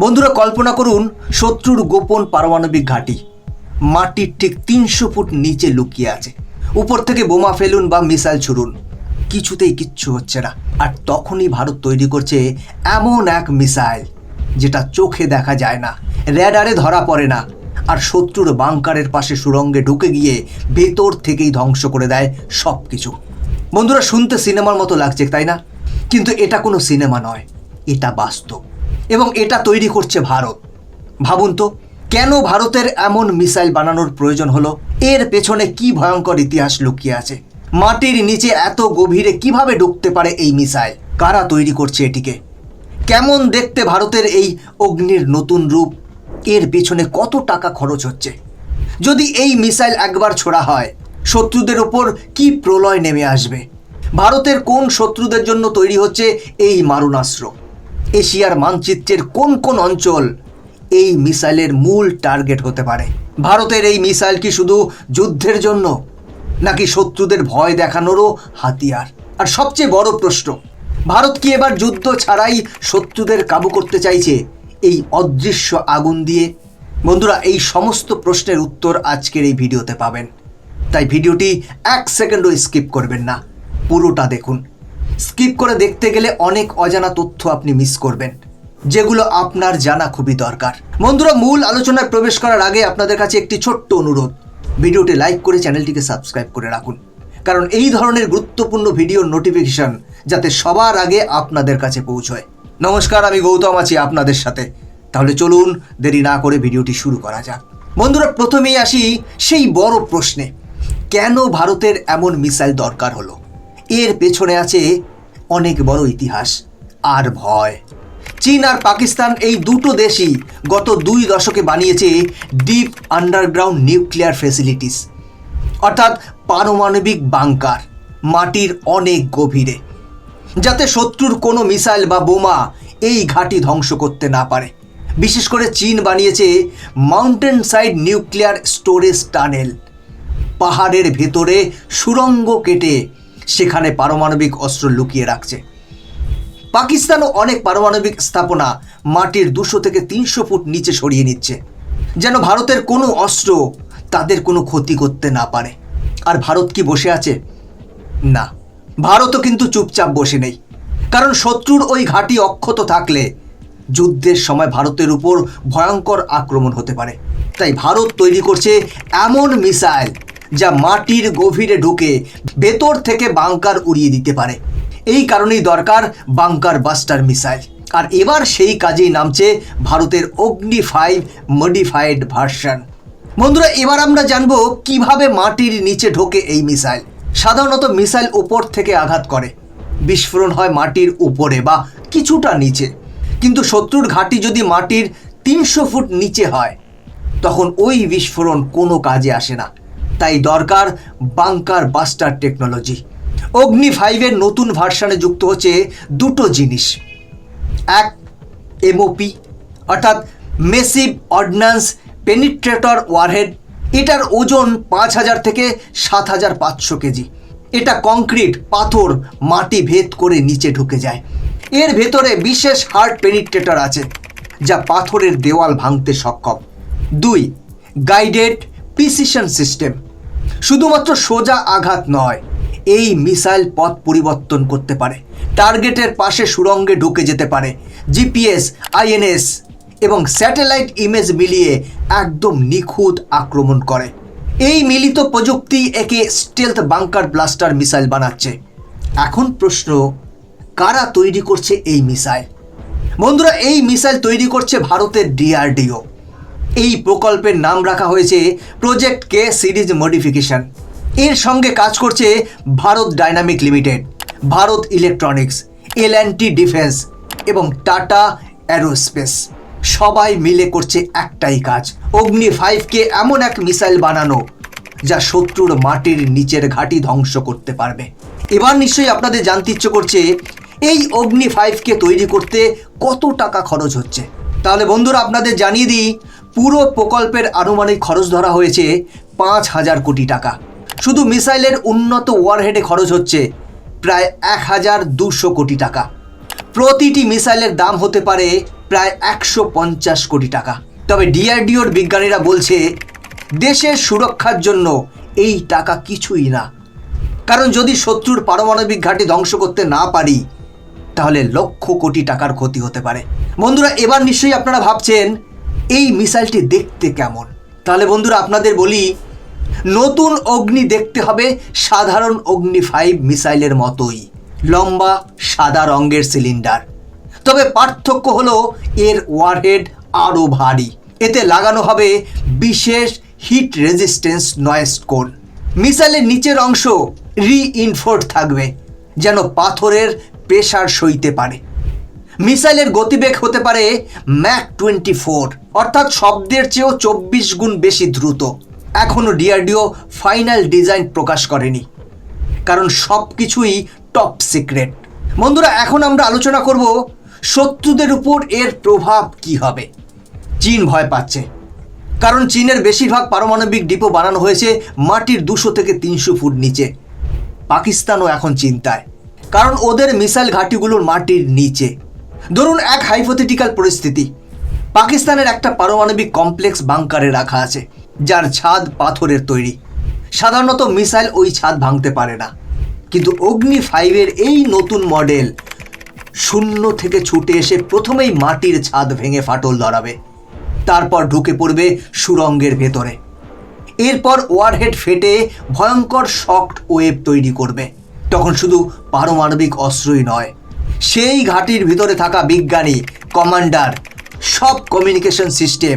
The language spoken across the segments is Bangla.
বন্ধুরা, কল্পনা করুন, শত্রুর গোপন পারমাণবিক ঘাঁটি। মাটির ঠিক তিনশো ফুট নিচে লুকিয়ে আছে। উপর থেকে বোমা ফেলুন বা মিসাইল ছুড়ুন। কিছুতেই কিচ্ছু হচ্ছে না। আর তখনই ভারত তৈরি করছে এমন এক মিসাইল, যেটা চোখে দেখা যায় না, র্যাডারে ধরা পড়ে না, আর শত্রুর বাংকারের পাশে সুরঙ্গে ঢুকে গিয়ে ভেতর থেকেই ধ্বংস করে দেয় সব কিছু বন্ধুরা, শুনতে সিনেমার মতো লাগছে, তাই না? কিন্তু এটা কোনো সিনেমা নয়, এটা বাস্তব। এবং এটা তৈরি করছে ভারত। ভাবুন তো, কেন ভারতের এমন মিসাইল বানানোর প্রয়োজন হলো? এর পেছনে কি ভয়ঙ্কর ইতিহাস লুকিয়ে আছে? মাটির নিচে এত গভীরে কীভাবে ঢুকতে পারে এই মিসাইল? কারা তৈরি করছে এটিকে? কেমন দেখতে ভারতের এই অগ্নির নতুন রূপ? এর পেছনে কত টাকা খরচ হচ্ছে? যদি এই মিসাইল একবার ছোড়া হয়, শত্রুদের ওপর কি প্রলয় নেমে আসবে? ভারতের কোন শত্রুদের জন্য তৈরি হচ্ছে এই মারণাস্ত্র? এশিয়ার মানচিত্রের কোন কোন অঞ্চল এই মিসাইলের মূল টার্গেট হতে পারে? ভারতের এই মিসাইল কি শুধু যুদ্ধের জন্য, নাকি শত্রুদের ভয় দেখানোরও হাতিয়ার? আর সবচেয়ে বড় প্রশ্ন, ভারত কি এবার যুদ্ধ ছাড়াই শত্রুদের কাবু করতে চাইছে এই অদৃশ্য আগুন দিয়ে? বন্ধুরা, এই সমস্ত প্রশ্নের উত্তর আজকের এই ভিডিওতে পাবেন। তাই ভিডিওটি এক সেকেন্ডও স্কিপ করবেন না, পুরোটা দেখুন। স্কিপ করে দেখতে গেলে অনেক অজানা তথ্য আপনি মিস করবেন, যেগুলো আপনার জানা খুবই দরকার। বন্ধুরা, মূল আলোচনায় প্রবেশ করার আগে আপনাদের কাছে একটি ছোট্ট অনুরোধ। ভিডিওটি লাইক করে চ্যানেলটিকে সাবস্ক্রাইব করে রাখুন। কারণ এই ধরনের গুরুত্বপূর্ণ ভিডিওর নোটিফিকেশন যাতে সবার আগে আপনাদের কাছে পৌঁছয়। নমস্কার, আমি গৌতম আছি আপনাদের সাথে। তাহলে চলুন, দেরি না করে ভিডিওটি শুরু করা যাক। বন্ধুরা, প্রথমেই আসি সেই বড় প্রশ্নে। কেন ভারতের এমন মিসাইল দরকার হলো? এর পেছনে আছে অনেক বড় ইতিহাস আর ভয়। চীন আর পাকিস্তান এই দুটো দেশই গত দুই দশকে বানিয়েছে ডিপ আন্ডারগ্রাউন্ড নিউক্লিয়ার ফেসিলিটিস অর্থাৎ পারমাণবিক বাংকার মাটির অনেক গভীরে, যাতে শত্রুর কোনো মিসাইল বা বোমা এই ঘাঁটি ধ্বংস করতে না পারে। বিশেষ করে চীন বানিয়েছে mountain side nuclear storage tunnel পাহাড়ের ভেতরে সুরঙ্গ কেটে সেখানে পারমাণবিক অস্ত্র লুকিয়ে রাখছে। পাকিস্তানও অনেক পারমাণবিক স্থাপনা মাটির দুশো থেকে তিনশো ফুট নিচে সরিয়ে নিচ্ছে। যেন ভারতের কোনো অস্ত্র তাদের কোনো ক্ষতি করতে না পারে। আর ভারত কি বসে আছে? না। ভারতও কিন্তু চুপচাপ বসে নেই। কারণ শত্রুর ওই ঘাঁটি অক্ষত থাকলে যুদ্ধের সময় ভারতের উপর ভয়ঙ্কর আক্রমণ হতে পারে। তাই ভারত তৈরি করছে এমন মিসাইল যা মাটির গভীরে ঢুকে ভেতর থেকে বাংকার উড়িয়ে দিতে পারে। এই কারণেই দরকার বাংকার বাস্টার মিসাইল। আর এবার সেই কাজেই নামছে ভারতের অগ্নি ফাইভ মডিফাইড ভার্সন। বন্ধুরা, এবার আমরা জানব কীভাবে মাটির নিচে ঢোকে এই মিসাইল। সাধারণত মিসাইল উপর থেকে আঘাত করে। বিস্ফোরণ হয় মাটির উপরে বা কিছুটা নিচে। কিন্তু শত্রুর ঘাঁটি যদি মাটির তিনশো ফুট নিচে হয়, তখন ওই বিস্ফোরণ কোনো কাজে আসে না। তাই দরকার বাংকার বাস্টার টেকনোলজি অগ্নি ফাইভের নতুন ভার্সানে যুক্ত হচ্ছে দুটো জিনিস। এক এমওপি অর্থাৎ মেসিভ অর্ডিন্যান্স পেনিট্রেটর ওয়ারহেড এটার ওজন পাঁচ হাজার থেকে সাত হাজার পাঁচশো কেজি। এটা কংক্রিট পাথর, মাটি ভেদ করে নিচে ঢুকে যায়। এর ভেতরে বিশেষ হার্ড পেনিট্রেটর আছে, যা পাথরের দেওয়াল ভাঙতে সক্ষম। দুই গাইডেড প্রিসিশন সিস্টেম শুধুমাত্র সোজা আঘাত নয়, এই মিসাইল পথ পরিবর্তন করতে পারে। টার্গেটের পাশে সুরঙ্গে ঢুকে যেতে পারে, জিপিএস, আইএনএস এবং স্যাটেলাইট ইমেজ মিলিয়ে একদম নিখুঁত আক্রমণ করে। এই মিলিত প্রযুক্তি একে স্টেলথ বাংকার ব্লাস্টার মিসাইল বানাচ্ছে। এখন প্রশ্ন, কারা তৈরি করছে এই মিসাইল? বন্ধুরা, এই মিসাইল তৈরি করছে ভারতের ডিআরডিও। এই প্রকল্পের নাম রাখা হয়েছে প্রজেক্ট কে সিরিজ মডিফিকেশন এর সঙ্গে কাজ করছে Bharat dynamic limited Bharat electronics L defence এবং টাটা অ্যারোস্পেস সবাই মিলে করছে একটাই কাজ, অগ্নি ফাইভকে এমন এক মিসাইল বানানো, যা শত্রুর মাটির নিচের ঘাঁটি ধ্বংস করতে পারবে। এবার নিশ্চয়ই আপনাদের জানতে ইচ্ছে করছে, এই অগ্নি ফাইভকে তৈরি করতে কত টাকা খরচ হচ্ছে? তাহলে বন্ধুরা, আপনাদের জানিয়ে দিই পুরো প্রকল্পের আনুমানিক খরচ ধরা হয়েছে পাঁচ হাজার কোটি টাকা। শুধু মিসাইলের উন্নত ওয়ারহেডে খরচ হচ্ছে প্রায় এক হাজার দুশো কোটি টাকা। প্রতিটি মিসাইলের দাম হতে পারে প্রায় একশো পঞ্চাশ কোটি টাকা। তবে ডিআরডিওর বিজ্ঞানীরা বলছে, দেশের সুরক্ষার জন্য এই টাকা কিছুই না। কারণ যদি শত্রুর পারমাণবিক ঘাঁটি ধ্বংস করতে না পারি, তাহলে লক্ষ কোটি টাকার ক্ষতি হতে পারে। বন্ধুরা, এবার নিশ্চয়ই আপনারা ভাবছেন এই মিসাইলটি দেখতে কেমন? তাহলে বন্ধুরা আপনাদের বলি, নতুন অগ্নি দেখতে হবে সাধারণ অগ্নি ফাইভ মিসাইলের মতোই, লম্বা সাদা রঙের সিলিন্ডার। তবে পার্থক্য হলো এর ওয়ারহেড আরও ভারী। এতে লাগানো হবে বিশেষ হিট রেজিস্ট্যান্স নয়েস কোন মিসাইলের নিচের অংশ রিইনফোর্ড থাকবে, যেন পাথরের প্রেশার সইতে পারে। মিসাইলের গতিবেগ হতে পারে ম্যাক টোয়েন্টি ফোর অর্থাৎ শব্দের চেয়েও চব্বিশ গুণ বেশি দ্রুত। এখনও ডিআরডিও ফাইনাল ডিজাইন প্রকাশ করেনি। কারণ সব কিছুই টপ সিক্রেট। বন্ধুরা, এখন আমরা আলোচনা করব শত্রুদের উপর এর প্রভাব কি হবে। চীন ভয় পাচ্ছে। কারণ চীনের বেশিরভাগ পারমাণবিক ডিপো বানানো হয়েছে মাটির দুশো থেকে তিনশো ফুট নিচে। পাকিস্তানও এখন চিন্তায়। কারণ ওদের মিসাইল ঘাঁটিগুলোর মাটির নিচে। ধরুন, এক হাইপোথেটিক্যাল পরিস্থিতি। পাকিস্তানের একটা পারমাণবিক কমপ্লেক্স বাংকারে রাখা আছে, যার ছাদ পাথরের তৈরি। সাধারণত মিসাইল ওই ছাদ ভাঙতে পারে না। কিন্তু অগ্নি ফাইভের এই নতুন মডেল শূন্য থেকে ছুটে এসে প্রথমেই মাটির ছাদ ভেঙে ফাটল ধরাবে। তারপর ঢুকে পড়বে সুরঙ্গের ভেতরে। এরপর ওয়ারহেড ফেটে ভয়ঙ্কর শক্ট ওয়েব তৈরি করবে। তখন শুধু পারমাণবিক অস্ত্রই নয়, সেই ঘাটির ভিতরে থাকা বিজ্ঞানী, কমান্ডার সব কমিউনিকেশন সিস্টেম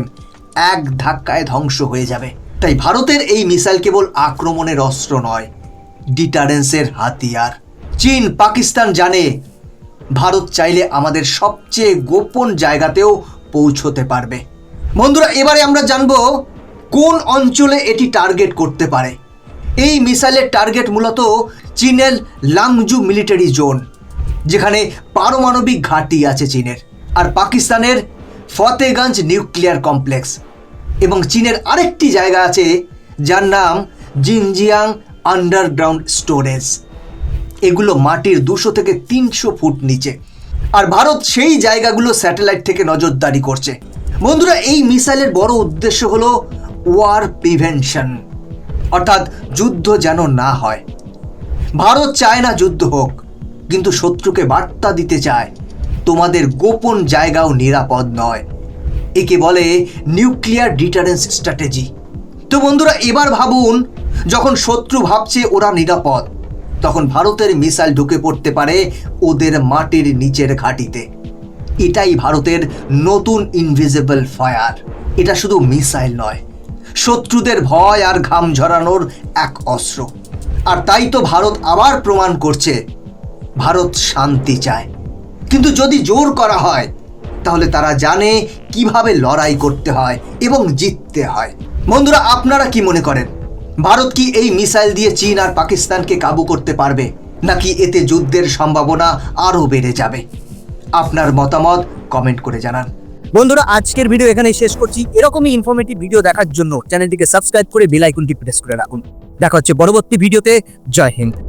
এক ধাক্কায় ধ্বংস হয়ে যাবে। তাই ভারতের এই মিসাইল কেবল আক্রমণের অস্ত্র নয় ডিটারেন্সের হাতিয়ার। চীন, পাকিস্তান জানে ভারত চাইলে আমাদের সবচেয়ে গোপন জায়গাতেও পৌঁছতে পারবে। বন্ধুরা, এবারে আমরা জানব কোন অঞ্চলে এটি টার্গেট করতে পারে। এই মিসাইলের টার্গেট মূলত চীনের লাংজু মিলিটারি জোন যেখানে পারমাণবিক ঘাঁটি আছে চীনের। আর পাকিস্তানের ফতেগঞ্জ নিউক্লিয়ার কমপ্লেক্স। এবং চীনের আরেকটি জায়গা আছে, যার নাম জিনজিয়াং আন্ডারগ্রাউন্ড স্টোরেজ। এগুলো মাটির দুশো থেকে তিনশো ফুট নিচে। আর ভারত সেই জায়গাগুলো স্যাটেলাইট থেকে নজরদারি করছে। বন্ধুরা, এই মিসাইলের বড় উদ্দেশ্য হলো ওয়ার প্রিভেনশন। অর্থাৎ যুদ্ধ যেন না হয়। ভারত চায় না যুদ্ধ হোক, কিন্তু শত্রুকে বার্তা দিতে চায়। তোমাদের গোপন জায়গাও নিরাপদ নয়। একে বলে নিউক্লিয়ার ডিটারেন্স স্ট্র্যাটেজি। তো বন্ধুরা, এবার ভাবুন, যখন শত্রু ভাবছে ওরা নিরাপদ, তখন ভারতের মিসাইল ঢুকে পড়তে পারে ওদের মাটির নিচের ঘাঁটিতে। এটাই ভারতের নতুন ইনভিজিবল ফায়ার এটা শুধু মিসাইল নয়, শত্রুদের ভয় আর ঘাম ঝরানোর এক অস্ত্র। আর তাই তো ভারত আবার প্রমাণ করছে, ভারত শান্তি চায়। কিন্তু যদি জোর করা হয়, তাহলে তারা জানে কীভাবে লড়াই করতে হয় এবং জিততে হয়। বন্ধুরা, আপনারা কি মনে করেন? ভারত কি এই মিসাইল দিয়ে চীন আর পাকিস্তানকে কাবু করতে পারবে? নাকি এতে যুদ্ধের সম্ভাবনা আরও বেড়ে যাবে? আপনার মতামত কমেন্ট করে জানান। বন্ধুরা, আজকের ভিডিও এখানেই শেষ করছি। এরকমই ইনফরমেটিভ ভিডিও দেখার জন্য চ্যানেলটিকে সাবস্ক্রাইব করে বেল প্রেস করে রাখুন। দেখা হচ্ছে পরবর্তী ভিডিওতে। জয় হিন্দ।